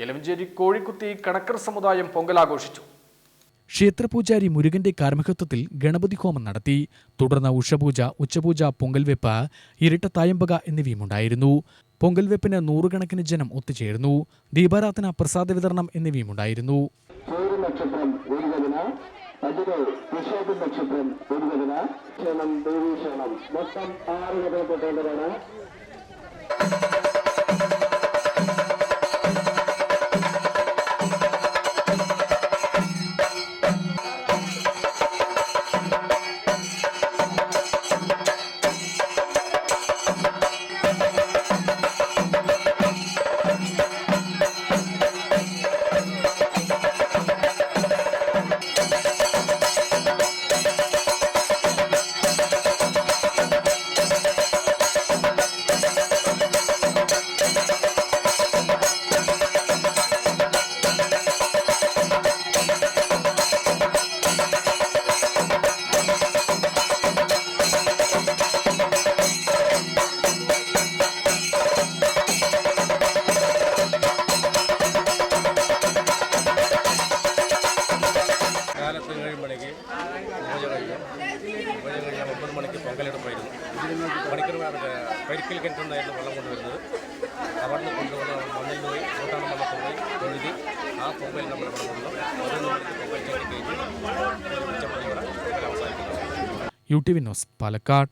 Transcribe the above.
എലവഞ്ചേരി കോഴിക്കുത്തി കണക്കർ സമുദായം പൊങ്കലാഘോഷിച്ചു. ക്ഷേത്രപൂജാരി മുരുകന്റെ കാർമ്മികത്വത്തിൽ ഗണപതി ഹോമം നടത്തി. തുടർന്ന് ഉഷപൂജ ഉച്ചപൂജ പൊങ്കൽവെപ്പ് ഇരട്ടത്തായമ്പക എന്നിവയുമുണ്ടായിരുന്നു. പൊങ്കൽവെപ്പിന് നൂറുകണക്കിന് ജനം ഒത്തുചേർന്നു. ദീപാരാധന പ്രസാദ വിതരണം എന്നിവയുമുണ്ടായിരുന്നു. നക്ഷത്രം പൊങ്കലെടുപ്പായിരുന്നു മണിക്കൂർ പരിക്കൽ കിണറ്റുന്നായിരുന്നു വെള്ളം കൊണ്ടുവരുന്നത്. അവിടെ കൊണ്ടുവന്ന് മണ്ണിൽ പോയി കൂട്ടാണ് വള്ളത്തിൽ പോയി തൊഴുതി ആ പൊമ്പയിൽ നമ്മൾ കൊണ്ടുവന്നു. Pongal U T V news Palakkad.